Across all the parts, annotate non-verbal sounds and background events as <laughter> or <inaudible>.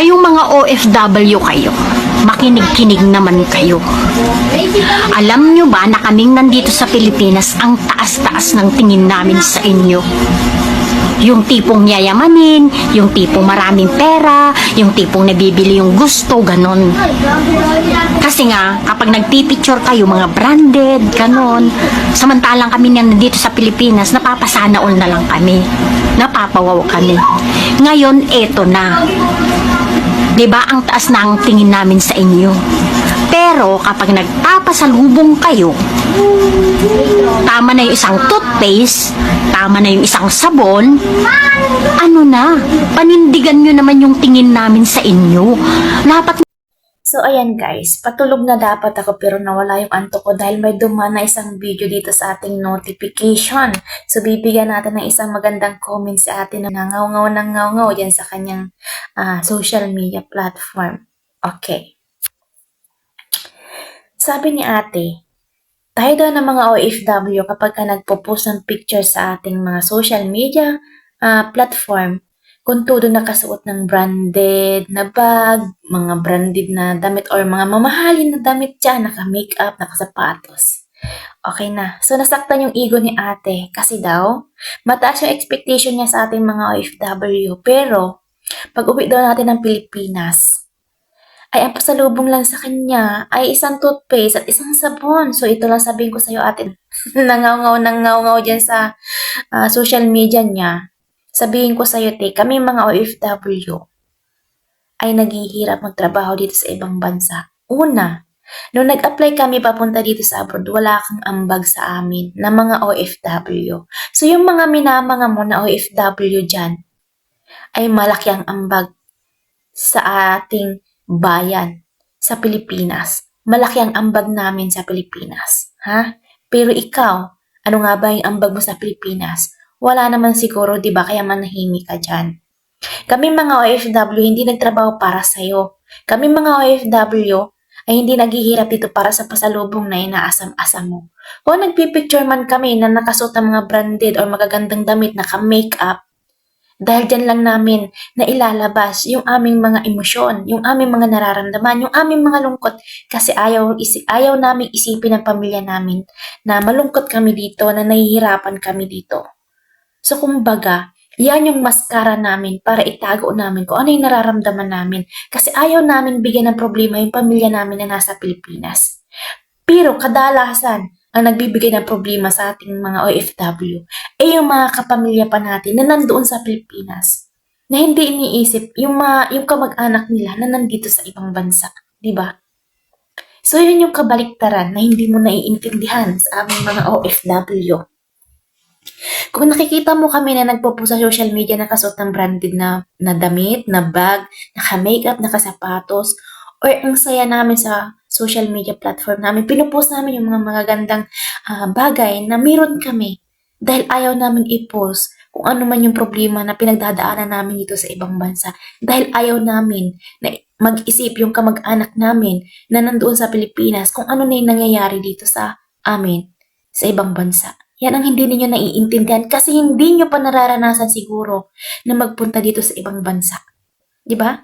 Kayong mga OFW kayo, makinig-kinig naman kayo. Alam nyo ba na kaming nandito sa Pilipinas ang taas-taas ng tingin namin sa inyo? Yung tipong yayamanin, yung tipong maraming pera, yung tipong nabibili yung gusto, ganon. Kasi nga, kapag nagpipicture kayo, mga branded, ganon, samantalang kami na nandito sa Pilipinas, napapasana all na lang kami. Napapawaw kami. Ngayon, eto na. 'Di ba ang taas na ang tingin namin sa inyo? Pero kapag nagpapasalubong kayo, tama na yung isang toothpaste, tama na yung isang sabon, ano na, panindigan nyo naman yung tingin namin sa inyo. Dapat So, ayan guys, patulog na dapat ako pero nawala yung antok ko dahil may dumaan na isang video dito sa ating notification. So, bibigyan natin ng isang magandang comment sa atin na nangaw-ngaw ng ngaw-ngaw yan sa kanyang ah, social media platform. Okay. Sabi ni ate, tayo daw ng mga OFW kapag ka nagpo-post ng picture sa ating mga social media ah, platform, kung todo nakasuot ng branded na bag, mga branded na damit or mga mamahalin na damit dyan, naka-makeup, nakasapatos. Okay na. So, nasaktan yung ego ni ate kasi daw, mataas yung expectation niya sa ating mga OFW. Pero, pag uwi daw natin ng Pilipinas, ay ang pasalubong lang sa kanya ay isang toothpaste at isang sabon. So, ito lang sabihin ko sa'yo ate, <laughs> nangaw-ngaw, nangaw-ngaw dyan sa ah, social media niya. Sabihin ko sa'yo, te, kami mga OFW ay naghihirap magtrabaho dito sa ibang bansa. Una, nung nag-apply kami papunta dito sa abroad, wala kang ambag sa amin na mga OFW. So, yung mga minamanga mo na OFW dyan, ay malaki ang ambag sa ating bayan sa Pilipinas. Malaki ang ambag namin sa Pilipinas. Ha? Pero ikaw, ano nga ba yung ambag mo sa Pilipinas? Wala naman siguro, di ba? Kaya manahimik ka dyan. Kami mga OFW, hindi nagtrabaho para sa'yo. Kami mga OFW, ay hindi naghihirap dito para sa pasalubong na inaasam-asam mo. Kung nagpipicture man kami na nakasuot ng mga branded or magagandang damit na ka-makeup, dahil dyan lang namin na ilalabas yung aming mga emosyon, yung aming mga nararamdaman, yung aming mga lungkot kasi ayaw, isi, ayaw namin isipin ng pamilya namin na malungkot kami dito, na nahihirapan kami dito. So, kumbaga, yan yung maskara namin para itago namin kung ano yung nararamdaman namin. Kasi ayaw namin bigyan ng problema yung pamilya namin na nasa Pilipinas. Pero kadalasan, ang nagbibigay ng problema sa ating mga OFW ay yung mga kapamilya pa natin na nandoon sa Pilipinas na hindi iniisip yung, mga, yung kamag-anak nila na nandito sa ibang bansa. ba? So, yun yung kabaliktaran na hindi mo naiintindihan sa aming mga OFW. Kung nakikita mo kami na nagpo sa social media na kasuot ng branded na, na damit, na bag, naka-makeup, naka-sapatos, or ang saya namin sa social media platform namin, pinupost namin yung mga magagandang ah, bagay na meron kami dahil ayaw namin i-post kung ano man yung problema na pinagdadaanan namin dito sa ibang bansa. Dahil ayaw namin na mag-isip yung kamag-anak namin na nandoon sa Pilipinas kung ano na yung nangyayari dito sa amin sa ibang bansa. Yan ang hindi ninyo naiintindihan kasi hindi nyo pa nararanasan siguro na magpunta dito sa ibang bansa. Di ba?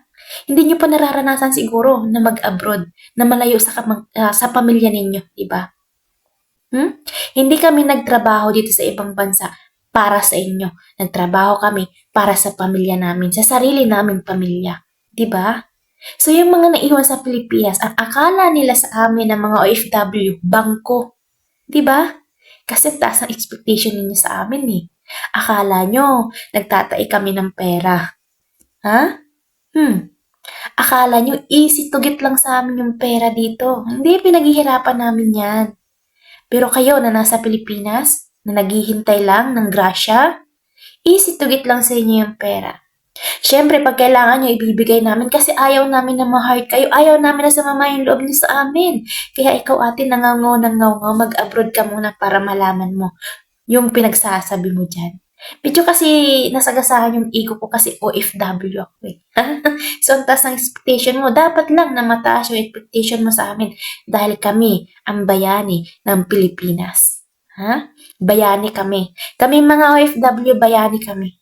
Hindi nyo pa nararanasan siguro na mag-abroad, na malayo sa, kamag- ah, sa pamilya ninyo, di ba? Hmm? Hindi kami nagtrabaho dito sa ibang bansa para sa inyo. Nagtrabaho kami para sa pamilya namin, sa sarili naming pamilya. Di ba? So yung mga naiwan sa Pilipinas, ang akala nila sa amin ng mga OFW, bangko. Di ba? Kasi taas ang expectation ninyo sa amin eh. Akala nyo, nagtatai kami ng pera. Ha? Hmm. Akala nyo, easy to get lang sa amin yung pera dito. Hindi, pinaghihirapan namin yan. Pero kayo na nasa Pilipinas, na naghihintay lang ng grasya, easy to get lang sa inyo yung pera. Siyempre, pag kailangan nyo, ibibigay namin kasi ayaw namin na ma-hurt kayo. Ayaw namin na sumama yung loob nyo sa amin. Kaya ikaw ate, nangangaw nangangaw, mag-abroad ka muna para malaman mo yung pinagsasabi mo dyan. Medyo kasi nasagasahan yung ego ko kasi OFW ako eh. <laughs> so, ang taas ng expectation mo, dapat lang na mataas yung expectation mo sa amin dahil kami ang bayani ng Pilipinas. Ha? Bayani kami. Kami mga OFW, bayani kami.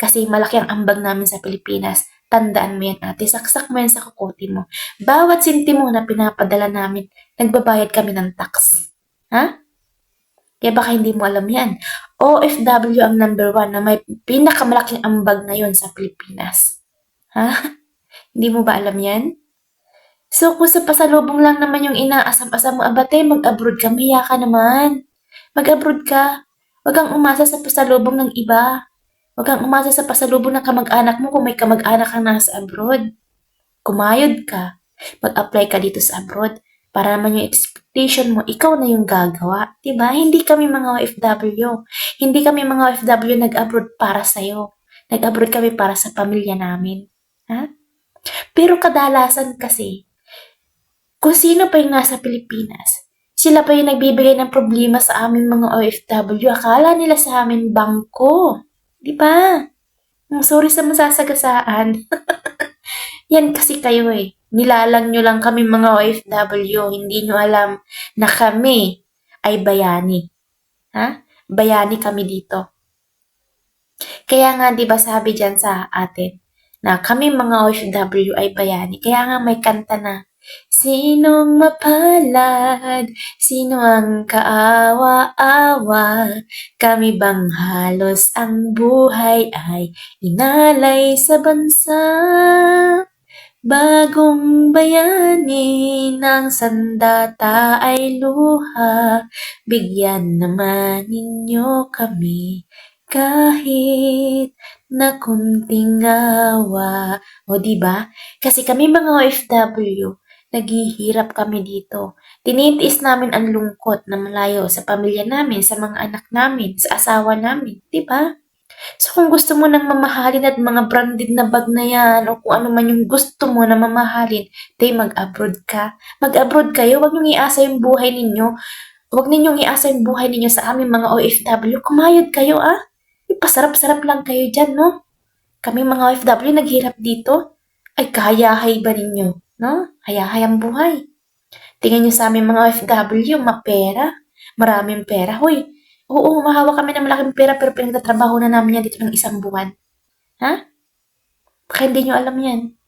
Kasi malaki ang ambag namin sa Pilipinas. Tandaan mo yan, ate. Saksak mo yan sa kukote mo. Bawat sintimo na pinapadala namin, nagbabayad kami ng tax. Ha? Kaya baka hindi mo alam yan. OFW ang number one na may pinakamalaking ambag ngayon sa Pilipinas. Ha? <laughs> Hindi mo ba alam yan? So, kung sa pasalubong lang naman yung inaasam-asam mo, abate, mag-abroad ka, mahiya ka naman. Mag-abroad ka. Huwag kang umasa sa pasalubong ng iba. Huwag kang umasa sa pasalubong ng kamag-anak mo kung may kamag-anak kang nasa abroad. Kumayod ka. Mag-apply ka dito sa abroad para naman yung expectation mo, ikaw na yung gagawa. ba? Hindi kami mga OFW. Hindi kami mga OFW nag-abroad para sa'yo. Nag-abroad kami para sa pamilya namin. Ha? Pero kadalasan kasi, kung sino pa yung nasa Pilipinas, sila pa yung nagbibigay ng problema sa amin mga OFW. Akala nila sa amin bangko. Di ba? Mm, Sorry sa masasagasaan. <laughs> Yan kasi kayo eh. Nilalang nyo lang kami mga OFW. Hindi nyo alam na kami ay bayani. Ha? Bayani kami dito. Kaya nga, di ba sabi dyan sa atin, na kami mga OFW ay bayani. Kaya nga may kanta na, Sinong mapalad? Sino ang kaawa-awa? Kami bang halos ang buhay ay inalay sa bansa? Bagong bayani ng sandata ay luha, bigyan naman ninyo kami kahit na kunting awa. O ba? Kasi kami mga OFW, naghihirap kami dito. Tinitiis namin ang lungkot na malayo sa pamilya namin, sa mga anak namin, sa asawa namin. Di ba? So kung gusto mo ng mamahalin at mga branded na bag na yan o kung ano man yung gusto mo na mamahalin, tay mag-abroad ka. Mag-abroad kayo, huwag niyong iasa yung buhay ninyo. Huwag ninyong iasa yung buhay ninyo sa aming mga OFW. Kumayod kayo ah. Pasarap-sarap lang kayo dyan, no? Kami mga OFW naghirap dito. Ay, kayahay ba ninyo? No? Hayahay ang buhay. Tingnan nyo sa aming mga OFW, mapera. Maraming pera. Hoy, oo, mahawak kami ng malaking pera pero pinagtatrabaho na namin yan dito ng isang buwan. Ha? Baka hindi nyo alam yan.